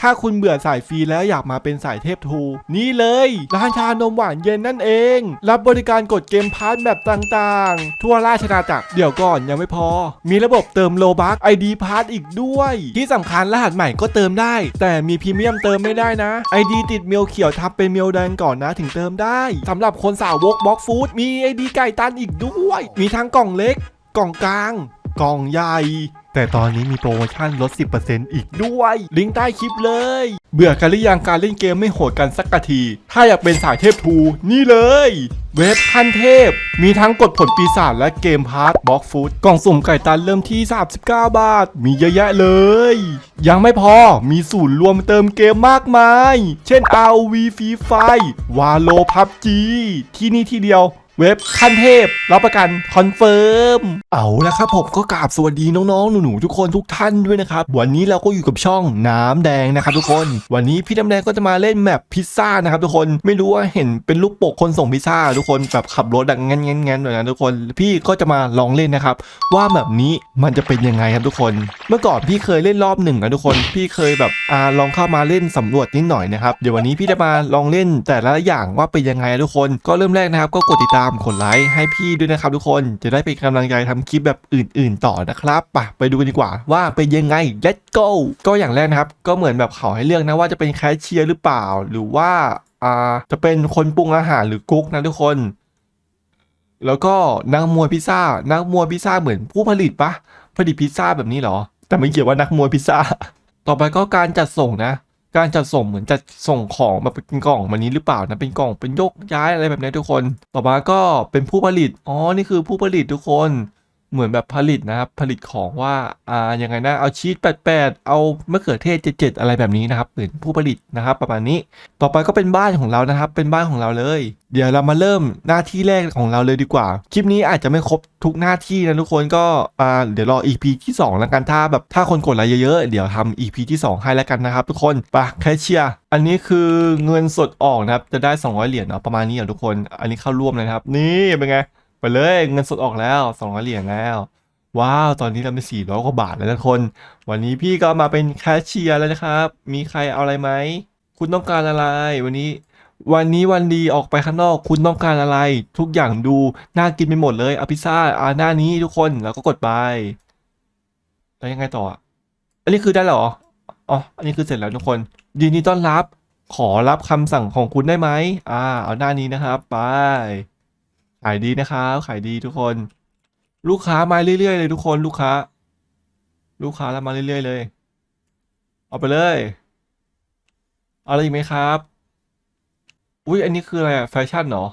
ถ้าคุณเบื่อสายฟรีแล้วอยากมาเป็นสายเทพทู นี่เลยร้านชานมหวานเย็นนั่นเอง รับบริการกดเกมพาร์ทแบบต่างๆ ทั่วราชอาจักรเดี๋ยวก่อนยังไม่พอ มีระบบเติมโลบักไอดีพาร์ทอีกด้วย ที่สำคัญรหัสใหม่ก็เติมได้ แต่มีพรีเมียมเติมไม่ได้นะไอดีติดเมลเขียวทับเป็นเมลแดงก่อนนะถึงเติมได้สำหรับคนสาวกบล็อกฟู้ดมีไอดีไก่ตันอีกด้วย มีทั้งกล่องเล็ก กล่องกลาง กล่องใหญ่ แต่ตอนนี้มีโปรโมชั่นลด 10%อีกด้วย ลิงก์ใต้คลิปเลย เบื่อกันหรือยังการเล่นเกมไม่โหดกันสักกะที ถ้าอยากเป็นสายเทพทู นี่เลย เว็บขั้นเทพ มีทั้งกดผลปีศาจและเกมพาร์ทบล็อกฟูดกล่องสุ่มไก่ตันเริ่มที่ 39 บาท มีเยอะแยะเลย ยังไม่พอมีศูนย์รวมเติมเกมมากมาย เช่น ROV Free Fire Valo PUBG ที่นี่ที่เดียว เว็บขั้นเทพรับประกันคอนเฟิร์มเอาละครับผมก็กราบสวัสดีน้องๆหนูๆทุกคนทุกท่านด้วยนะครับ วันนี้เราก็อยู่กับช่องน้ำแดงนะครับทุกคน วันนี้พี่น้ำแดงก็จะมาเล่นแมปพิซซ่านะครับทุกคนไม่รู้ว่าเห็นเป็นรูปปกคนส่งพิซซ่าทุกคนแบบขับรถดังงั้นงั้นงั้นหน่อยนทุกคนพี่ก็จะมาลองเล่นนะครับว่าแบบนี้มันจะเป็นยังไงครับทุกคน เมื่อก่อนพี่เคยเล่นรอบหนึ่งนะทุกคน พี่เคยแบบอ่าลองเข้ามาเล่นสำรวจนิดหน่อยนะครับเดี๋ยววันนี้พี่จะมาลองเล่นแต่ละอย่างว่าเป็นยังไงทุกคน ก็เริ่มแรกนะครับก็กดติดตามามกดไลค์ให้พี่ด้วยนะครับทุกคนจะได้เป็นกำลังใจทำคลิปแบบอื่น ๆ ต่อนะครับไปไปดูกันดีกว่าว่าเป็นยังไง let's go ก็อย่างแรกนะครับ ก็เหมือนแบบเขาให้เลือกนะว่าจะเป็นแคชเชียร์หรือเปล่า หรือว่าอ่าจะเป็นคนปรุงอาหารหรือกุ๊กนะทุกคน แล้วก็นักมวยพิซซ่านักมวยพิซซ่าเหมือนผู้ผลิตปะผลิตพิซซ่าแบบนี้เหรอ แต่ไม่เกี่ยวว่านักมวยพิซซ่าต่อไปก็การจัดส่งนะ การจัดส่งเหมือนจัดส่งของแบบเป็นกล่องมานี้หรือเปล่านะเป็นกล่องเป็นยกย้ายอะไรแบบนี้ทุกคน ต่อมาก็เป็นผู้ผลิตอ๋อนี่คือผู้ผลิตทุกคน เหมือนแบบผลิตนะครับ ผลิตของว่าอ่ายังไงนะเอาชีส88 เอามะเขือเทศ77อะไรแบบนี้นะครับเป็นผู้ผลิตนะครับ ประมาณนี้ต่อไปก็เป็นบ้านของเรานะครับ เป็นบ้านของเราเลย เดี๋ยวเรามาเริ่มหน้าที่แรกของเราเลยดีกว่า คลิปนี้อาจจะไม่ครบทุกหน้าที่นะทุกคนก็อ่าเดี๋ยวรอ EP ที่2แล้วกันถ้าแบบถ้าคนกดไลค์เยอะๆเดี๋ยวทำ EP ที่ 2 ให้แล้วกันนะครับ ทุกคนไปแคชเชียร์อันนี้คือเงินสดออกนะครับจะได้ 200 เหรียญเนาะประมาณนี้อะทุกคน อันนี้เข้าร่วมเลยครับ นี่เป็นไง ไปเลยเงินสดออกแล้ว200เหรียญแล้ว ว้าว ตอนนี้เราเป็น400กว่าบาทแล้วทุกคน วันนี้พี่ก็มาเป็นแคชเชียร์แล้วนะครับ มีใครเอาอะไรไหม คุณต้องการอะไร วันนี้ วันนี้วันดีออกไปข้างนอก คุณต้องการอะไร ทุกอย่างดูน่ากินไปหมดเลยเอาพิซซ่าอาหน้านี้ทุกคนแล้วก็กดไปแล้วยังไงต่ออะอันนี้คือได้เหรออ๋ออันนี้คือเสร็จแล้วทุกคนยินดีต้อนรับขอรับคำสั่งของคุณได้ไหมอ่า เอาหน้านี้นะครับ ไป ขายดีนะครับ ขายดีทุกคน ลูกค้ามาเรื่อยๆเลยทุกคนลูกค้า ลูกค้าแล้วมาเรื่อยๆเลย เอาไปเลยเอาอะไรอีกไหมครับ อุ้ยอันนี้คืออะไรอะแฟชั่นเหรอ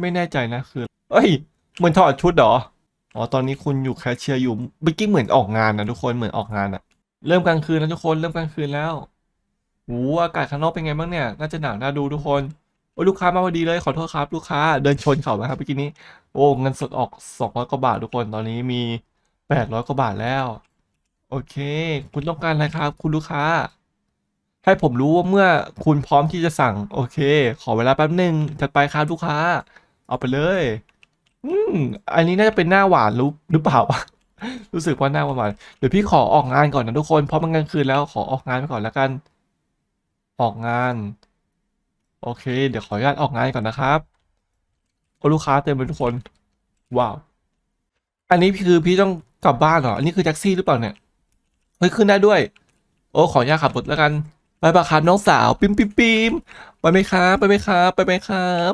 ไม่แน่ใจนะคือเอ้ยเหมือนถอดชุดเหรออ๋อตอนนี้คุณอยู่แคชเชียร์อยู่เมื่อกี้เหมือนออกงานนะทุกคนเหมือนออกงานอะเริ่มกลางคืนแล้วทุกคนเริ่มกลางคืนแล้วโอ้อากาศข้างนอกเป็นไงบ้างเนี่ย น่าจะหนาวน่าดูทุกคน ลูกค้ามาพอดีเลยขอโทษครับ ลูกค้าเดินชนเขาไหมครับเมื่อกี้นี้ โอ้เงินสดออกสองร้อยกว่าบาททุกคนตอนนี้มีแปดร้อยกว่าบาทแล้ว โอเค คุณต้องการอะไรครับ คุณลูกค้า ให้ผมรู้ว่าเมื่อคุณพร้อมที่จะสั่ง โอเค ขอเวลาแป๊บหนึ่งจัดไปครับลูกค้า เอาไปเลย อืมอันนี้น่าจะเป็นหน้าหวานรู้หรือเปล่าวะรู้สึกว่าหน้าหวานเดี๋ยวพี่ขอออกงานก่อนนะทุกคนเพราะมันกลางคืนแล้วขอออกงานไปก่อนแล้วกัน ออกงาน โอเค เดี๋ยวขออนุญาตออกงานก่อนนะครับโอ้ลูกค้าเต็มเลยทุกคน ว้าว อันนี้คือพี่ต้องกลับบ้านเหรอ อันนี้คือแท็กซี่หรือเปล่าเนี่ย เฮ้ยขึ้นได้ด้วย โอ้ขออนุญาตขับรถแล้วกันไปปะครับน้องสาวปิ๊มปิ๊มปิ๊มไปไหมครับไปไหมครับไปไหมครับ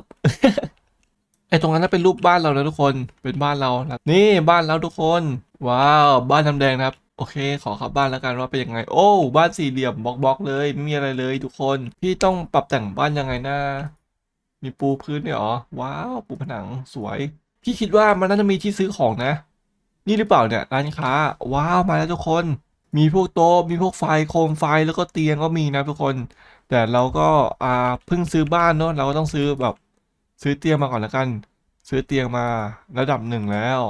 ไอตรงนั้นน่ะเป็นรูปบ้านเรานะทุกคนเป็นบ้านเรานะนี่บ้านเราทุกคน ว้าว บ้านน้ำแดงนะครับ โอเค ขอขับบ้านแล้วกันว่าเป็นยังไง โอ้ บ้านสี่เหลี่ยมบล็อกบล็อกเลย ไม่มีอะไรเลยทุกคน พี่ต้องปรับแต่งบ้านยังไงนะ มีปูพื้นเนี่ยหรอ ว้าว ปูผนังสวย พี่คิดว่ามันน่าจะมีที่ซื้อของนะ นี่หรือเปล่าเนี่ยร้านค้า ว้าวมาแล้วทุกคน มีพวกโต๊ะ มีพวกไฟโคมไฟแล้วก็เตียงก็มีนะทุกคน แต่เราก็อ่าเพิ่งซื้อบ้านเนาะ เราก็ต้องซื้อแบบ ซื้อเตียงมาก่อนแล้วกัน ซื้อเตียงมาระดับหนึ่งแล้ว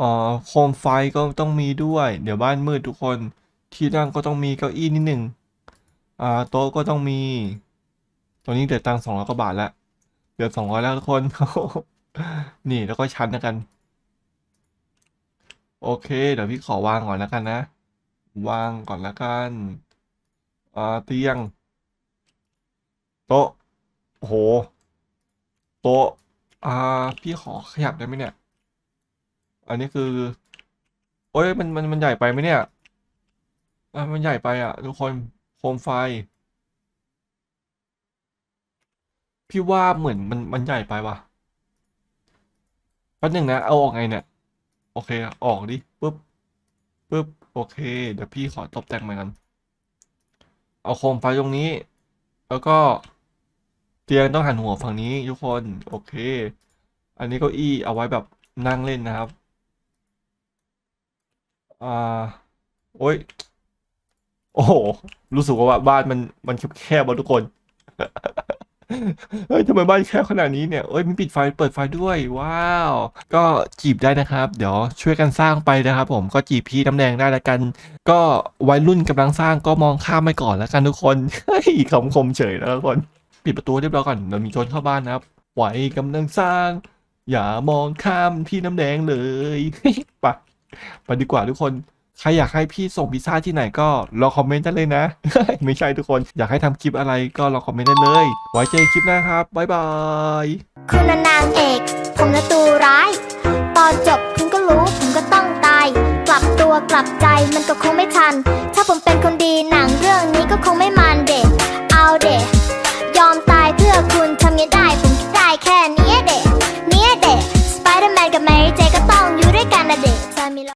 อ่อโคมไฟก็ต้องมีด้วย เดี๋ยวบ้านมืดทุกคนที่นั่งก็ต้องมีเก้าอี้นิดหนึ่งอ่าโต๊ะก็ต้องมีตอนนี้เดือตังสองร้อยกว่าบาทแล้วเหลือสองร้อยแล้วทุกคน นี่แล้วก็ชั้นแล้วกัน โอเค เดี๋ยวพี่ขอวางก่อนแล้วกันนะ วางก่อนแล้วกันอ่าเตียง โต๊ะโอ้โหโต๊ะอ่าพี่ขอขยับได้ไหมเนี่ย อันนี้คือ โอ้ยมันมันมันใหญ่ไปไหมเนี่ยอะมันใหญ่ไปอะ ทุกคนโคมไฟ พี่ว่าเหมือนมันมันใหญ่ไปว่ะแป๊บนึงนะ เอาออกไงเนี่ย โอเค ออกดิปึ๊บปึ๊บโอเค เดี๋ยวพี่ขอตกแต่งใหม่กัน เอาโคมไฟตรงนี้ แล้วก็เตียงต้องหันหัวฝั่งนี้ทุกคน โอเค อันนี้เก้าอี้เอาไว้แบบนั่งเล่นนะครับ อ่า โอ้ย โอ้โห รู้สึกว่าบ้านมันมันแคบๆว่ะทุกคน เฮ้ยทำไมบ้านแคบขนาดนี้เนี่ยเอ้ยมีปิดไฟเปิดไฟด้วย ว้าว ก็จีบได้นะครับ เดี๋ยวช่วยกันสร้างไปนะครับ ผมก็จีบพี่น้ำแดงได้แล้วกัน ก็วัยรุ่นกำลังสร้างก็มองข้ามไปก่อนแล้วกันทุกคนเฮ้ยคำคมเฉยนะทุกคน ปิดประตูเรียบร้อยก่อนเดี๋ยวมีโจรเข้าบ้านนะครับไหวกำลังสร้าง อย่ามองข้ามพี่น้ำแดงเลยไป ไปดีกว่าทุกคนใครอยากให้พี่ส่งพิซซ่าที่ไหนก็รอคอมเมนต์ได้เลยนะ ไม่ใช่ทุกคนอยากให้ทำคลิปอะไรก็รอคอมเมนต์ได้เลย ไว้เจอกันคลิปหน้าครับ บ๊ายบาย คุณนางเอก ผมละตัวร้าย ตอนจบคุณก็รู้ผมก็ต้องตาย กลับตัวกลับใจมันก็คงไม่ทัน ถ้าผมเป็นคนดีนะ